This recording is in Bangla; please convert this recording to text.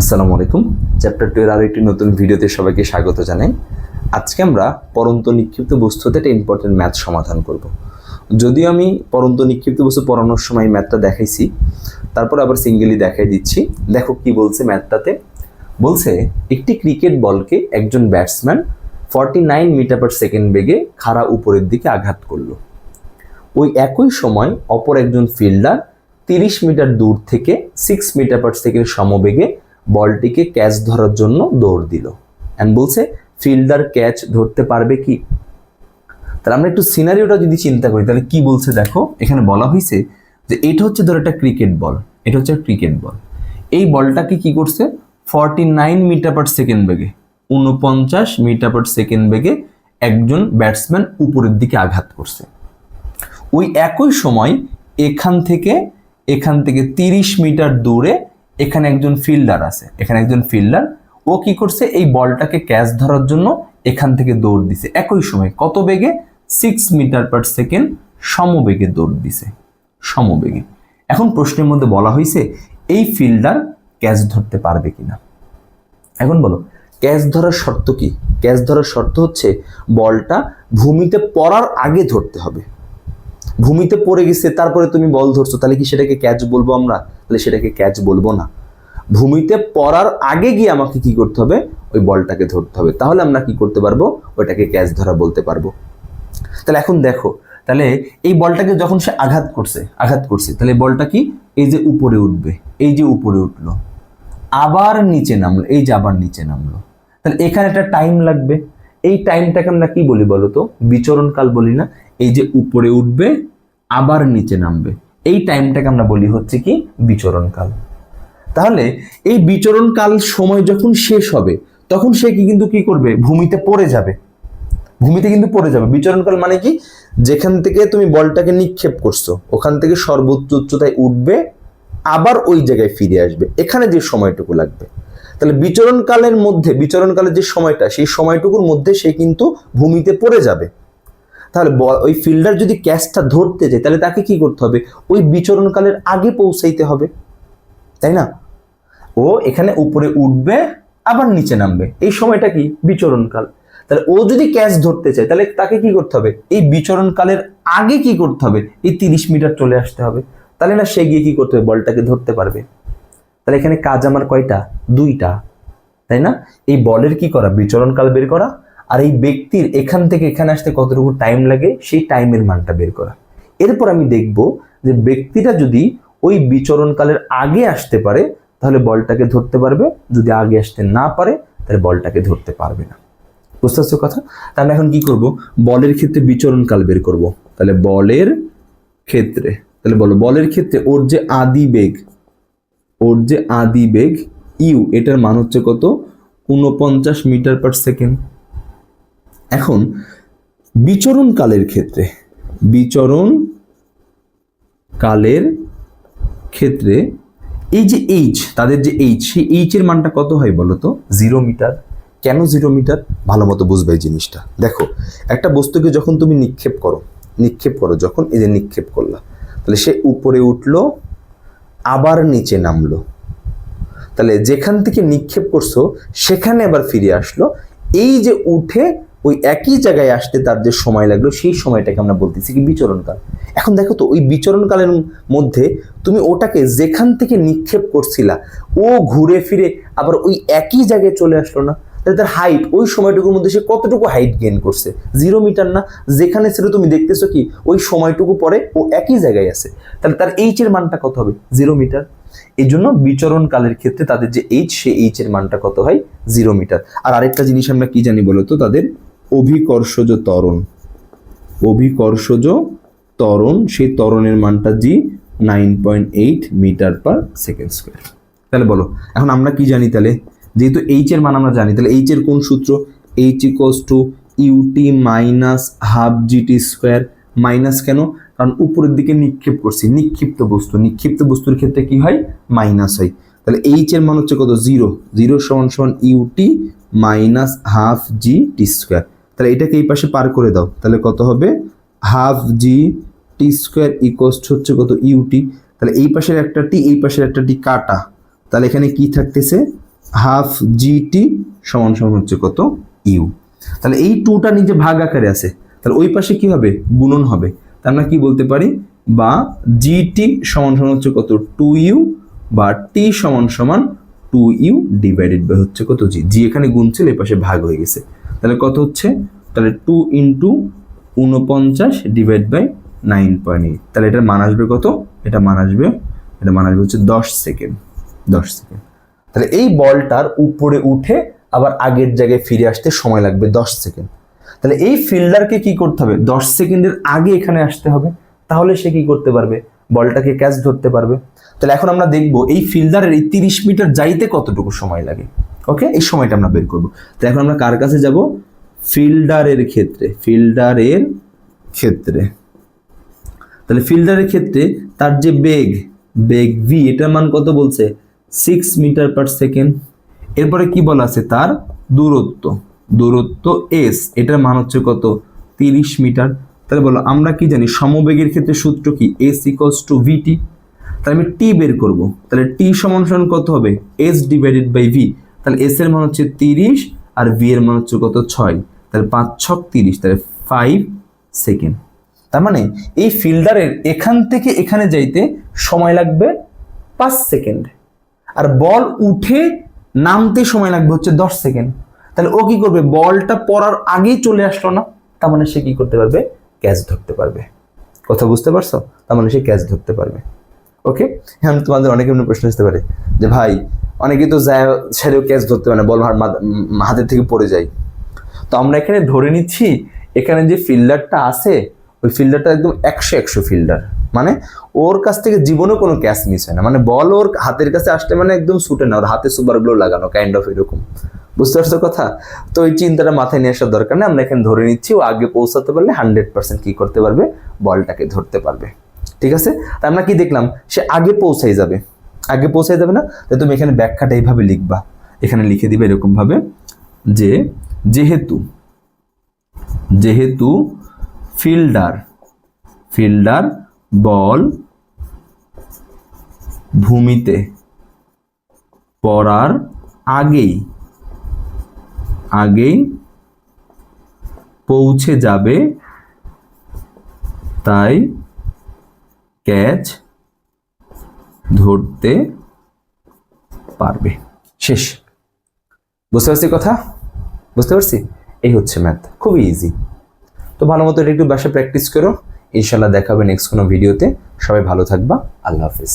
আসসালামু আলাইকুম। চ্যাপ্টার টু এর আরও একটি নতুন ভিডিওতে সবাইকে স্বাগত জানাই। আজকে আমরা পরন্ত নিক্ষিপ্ত বস্তুতে একটা ইম্পর্টেন্ট ম্যাথ সমাধান করব। যদিও আমি পরন্ত নিক্ষিপ্ত বস্তু পড়ানোর সময় ম্যাথটা দেখাইছি, তারপর আবার সিঙ্গেলি দেখাই দিচ্ছি। দেখো কি বলছে ম্যাথটাতে বলছে, একটি ক্রিকেট বলকে একজন batsman forty nine metre per second বেগে খাড়া উপরের দিকে আঘাত করল। ওই একই সময় অপর একজন ফিল্ডার তিরিশ মিটার দূর থেকে সিক্স মিটার পার সেকেন্ড সমবেগে বলটিকে ক্যাচ ধরার জন্য দৌড় দিল। অ্যান্ড বলছে, ফিল্ডার ক্যাচ ধরতে পারবে কি? তাহলে আমরা একটু সিনারিওটা যদি চিন্তা করি, তাহলে কি বলছে দেখো, এখানে বলা হয়েছে যে এটা হচ্ছে ধরো একটা ক্রিকেট বল, এটা হচ্ছে ক্রিকেট বল। এই বলটাকে কি করছে? Forty nine metre per second বেগে উনপঞ্চাশ মিটার পার সেকেন্ড বেগে একজন ব্যাটসম্যান উপরের দিকে আঘাত করছে। ওই একই সময় এখান থেকে এখান থেকে তিরিশ মিটার দূরে এখানে একজন ফিল্ডার আছে। এখানে একজন ফিল্ডার ও কি করছে, এই বলটাকে ক্যাচ ধরার জন্য এখান থেকে দৌড় দিছে। একই সময় কত বেগে? সিক্স মিটার পার সেকেন্ড সমবেগে দৌড় দিছে। সমবেগে। এখন প্রশ্নের মধ্যে বলা হয়েছে, এই ফিল্ডার ক্যাচ ধরতে পারবে কিনা? এখন বলো ক্যাচ ধরার শর্ত কি? ক্যাচ ধরার শর্ত হচ্ছে, বলটা ভূমিতে পড়ার আগে ধরতে হবে। ভূমিতে পড়ে গেছে, তারপরে তুমি বল ধরছো, তাহলে কি সেটাকে ক্যাচ বলব আমরা? তাহলে সেটাকে ক্যাচ বলব না। ভূমিতে পড়ার আগে গিয়ে আমাকে কি করতে হবে? ওই বলটাকে ধরতে হবে। তাহলে আমরা কি করতে পারব? ওইটাকে ক্যাচ ধরা বলতে পারব। তাহলে এখন দেখো, তাহলে এই বলটাকে যখন সে আঘাত করছে আঘাত করছে, তাহলে বলটা কি? এই যে উপরে উঠবে, এই যে উপরে উঠল, আবার নিচে নামলো, এই যে আবার নিচে নামলো। তাহলে এখানে একটা টাইম লাগবে। এই টাইমটাকে আমরা কি বলি বলো তো? বিচরণকাল বলি না। এই যে উপরে উঠবে, আবার নিচে নামবে। এই টাইমটাকে আমরা বলি হচ্ছে কি? বিচরণকাল। তাহলে এই বিচরণকাল সময় যখন শেষ হবে, তখন সে কি কিন্তু কি করবে? ভূমিতে পড়ে যাবে। ভূমিতে কিন্তু পড়ে যাবে। বিচরণকাল মানে কি? যেখান থেকে তুমি বলটাকে নিক্ষেপ করছ, ওখান থেকে সর্বোচ্চ উচ্চতায় উঠবে, আবার ওই জায়গায় ফিরে আসবে। এখানে যে সময়টুকু লাগবে। তাহলে বিচরণকালের মধ্যে, বিচরণকালের যে সময়টা, সেই সময়টুকুর মধ্যে সে কিন্তু ভূমিতে পড়ে যাবে। তাহলে ওই ফিল্ডার যদি ক্যাচটা ধরতে যায়, তাহলে তাকে কি করতে হবে? ওই বিচরণকালের আগে পৌঁছাইতে হবে। তাই না? ও এখানে উপরে উঠবে, আবার নিচে নামবে। এই সময়টা কি? বিচরণকাল। তাহলে ও যদি ক্যাচ ধরতে চায়, তাহলে তাকে কি করতে হবে? এই বিচরণকালের আগে কি করতে হবে? এই তিরিশ মিটার চলে আসতে হবে। তাহলে না, সে গিয়ে কি করতে হবে? বলটাকে ধরতে পারবে। তাহলে এখানে কাজ আমার কয়টা? দুইটা। তাই না? এই বলের কি করা? বিচরণকাল বের করা। আর এই ব্যক্তির এখান থেকে এখানে আসতে কতটুকু টাইম লাগে? সেই টাইমের মানটা বের করা। এরপর আমি দেখব যে ব্যক্তিটা যদি ওই বিচরণকালের আগে আসতে পারে তাহলে বলটাকে ধরতে পারবে। যদি আগে আসতে না পারে, তাহলে বলটাকে ধরতে পারবে না। বুঝতে পারছ কথা? তাহলে এখন কি করব? বলের ক্ষেত্রে বিচরণকাল বের করব। তাহলে বলের ক্ষেত্রে, তাহলে বলো, বলের ক্ষেত্রে ওর যে আদি বেগ, ওর যে আদি বেগ, ইউ, এটার মান হচ্ছে কত? উনপঞ্চাশ মিটার পার সেকেন্ড। এখন বিচরণ কালের ক্ষেত্রে বিচরণ কালের ক্ষেত্রে এই যে এইচ তাদের যে এইচ সেই এইচ এর মানটা কত হয় বলো তো? জিরো মিটার কেন জিরো মিটার ভালো মতো বুঝবে এই জিনিসটা। দেখো একটা বস্তুকে যখন তুমি নিক্ষেপ করো নিক্ষেপ করো যখন এই যে নিক্ষেপ করলা তাহলে সে উপরে উঠল আবার নিচে নামলো। তাহলে যেখান থেকে নিক্ষেপ করছ সেখানে আবার ফিরে আসলো। এই যে উঠে ওই একই জায়গায় আসতে তার যে সময় লাগল, সেই সময়টাকে আমরা বলতেছি কি বিচরণকাল। এখন দেখো তো, ওই বিচরণকালের মধ্যে তুমি ওটাকে যেখান থেকে নিক্ষেপ করছিলা, ও ঘুরে ফিরে আবার ওই একই জায়গায় চলে আসলো না? তাহলে তার হাইট ওই সময়টুকুর মধ্যে সে কতটুকু হাইট গেইন করছে? জিরো মিটার না? যেখানে সেটা তুমি দেখতেছো কি, ওই সময়টুকু পরে ও একই জায়গায় আছে। তাহলে তার এইচ এর মানটা কত হবে? জিরো মিটার এই জন্য বিচরণ কালের ক্ষেত্রে তাদের যে এইচ সে এইচ এর মানটা কত হয়? জিরো মিটার আর আরেকটা জিনিস আমরা কি জানি বলতো, তাদের অভিকর্ষজ ত্বরণ। অভিকর্ষজ ত্বরণ, সেই ত্বরণের মানটা g nine point eight metre per second square তাহলে বলো, এখন আমরা কি জানি তাহলে? যেহেতু এইচ এর মান আমরা জানি, তাহলে এইচ এর কোন সূত্র? H equals to UT minus half GT square minus কেন? কারণ উপরের দিকে নিক্ষেপ করছি, নিক্ষিপ্ত বস্তু। নিক্ষিপ্ত বস্তুর ক্ষেত্রে কি হয়? মাইনাস হয়। তাহলে এইচ এর মান হচ্ছে কত? জিরো জিরো সমান সমান UT minus half G T square তাহলে এটাকে এই পাশে পার করে দাও। তাহলে কত হবে? হাফ জি টি স্কোয়ার ইকোস্ট হচ্ছে কত ইউটি তাহলে এই পাশের একটা টি এই পাশের একটা টি কাটা। তাহলে এখানে কি থাকতেছে? হাফ জি টি সমান সমান হচ্ছে কত? ইউ তাহলে এই টুটা নিচে ভাগ আকারে আছে। তাহলে ওই পাশে কি হবে? গুণন হবে। তা আমরা কি বলতে পারি? বা জি টি সমান সমান হচ্ছে কত? টু ইউ বা টি সমান সমান টু ইউ ডিভাইডেড বাই হচ্ছে কত জি জি এখানে গুণ ছিল, এই পাশে ভাগ হয়ে গেছে। তাহলে কত হচ্ছে? তাহলে টু ইন্টু উনপঞ্চাশ divide by nine point eight তাহলে এটার মান আসবে কত? এটা মান আসবে, এটা মান আসবে হচ্ছে দশ সেকেন্ড দশ সেকেন্ড তাহলে এই বলটার উপরে উঠে আবার আগের জায়গায় ফিরে আসতে সময় লাগবে দশ সেকেন্ড তাহলে এই ফিল্ডারকে কি করতে হবে? দশ সেকেন্ডের আগে এখানে আসতে হবে, তাহলে সে কি করতে পারবে? বলটাকে ক্যাচ ধরতে পারবে। তাহলে এখন আমরা দেখব এই ফিল্ডারের এই তিরিশ মিটার যাইতে কতটুকু সময় লাগে। ওকে এই সময়টা আমরা বের করব। তো এখন আমরা কার কাছে যাব? ফিল্ডারের ক্ষেত্রে। ফিল্ডারের ক্ষেত্রে। তাহলে ফিল্ডারের ক্ষেত্রে তার যে বেগ বেগ ভি এটার মান কত বলছে? সিক্স মিটার পার সেকেন্ড এরপরে কি বলা আছে? তার দূরত্ব। দূরত্ব এস এটার মান হচ্ছে কত? তিরিশ মিটার তাহলে বলো, আমরা কি জানি? সমবেগের ক্ষেত্রে সূত্র কি? এস ইকলস টু ভিটি তাহলে আমি টি বের করব। তাহলে টি সমান সমান কত হবে? এস ডিভাইডেড বাই ভি তাহলে এস এর মান হচ্ছে তিরিশ আর ভি এর মান হচ্ছে কত? ছয়। তাহলে পাঁচ ছক তিরিশ, তাহলে ফাইভ সেকেন্ড তার মানে এই ফিল্ডারের এখান থেকে এখানে যাইতে সময় লাগবে পাঁচ সেকেন্ড আর বল উঠে নামতে সময় লাগবে হচ্ছে দশ সেকেন্ড তাহলে ও কি করবে? বলটা পড়ার আগেই চলে আসলো না। তার মানে সে কি করতে পারবে? ক্যাচ ধরতে পারবে। কথা বুঝতে পারছ? তার মানে সে ক্যাচ ধরতে পারবে। ওকে হ্যাঁ তোমাদের অনেকে প্রশ্ন আসতে পারে। যে ভাই অনেকে তো যায় ছেড়েও ক্যাচ ধরতে পারে না, বল হাতের থেকে পড়ে যায়। তো আমরা এখানে ধরে নিচ্ছি, এখানে যে ফিল্ডারটা আছে, ওই ফিল্ডারটা একদম একশো একশো ফিল্ডার মানে ওর কাছ থেকে জীবনেও কোনো ক্যাচ মিস হয় না। মানে বল ওর হাতের কাছে আসলে মানে একদম ছুটে না, ওর হাতে সুপার গ্লো লাগানো কাইন্ড অফ এরকম। বুঝতে পারছ কথা? তো ওই চিন্তাটা মাথায় নিয়ে আসার দরকার নেই, আমরা এখানে ধরে নিচ্ছি, ও আগে পৌঁছাতে পারলে হান্ড্রেড পার্সেন্ট কী করতে পারবে, বলটাকে ধরতে পারবে। ঠিক আছে? আমরা কি দেখলাম? সে আগে পৌঁছাই যাবে। আগে পৌঁছাই যাবে না? তো তুমি এখানে ব্যাখ্যাটা এইভাবে লিখবা। এখানে লিখে দিবে এরকমভাবে যে, যেহেতু যেহেতু ফিল্ডার ফিল্ডার বল ভূমিতে পড়ার আগেই আগেই পৌঁছে যাবে, তাই ক্যাচ ধরতে পারবে। শেষ। বুঝতে পারছি কথা? বুঝতে পারছি? এই হচ্ছে ম্যাথ খুবই ইজি তো ভালো মতো একটু বাসায় প্র্যাকটিস করো। ইনশাল্লাহ দেখাবে নেক্সট কোনো ভিডিওতে সবাই ভালো থাকবা। আল্লাহ হাফিজ।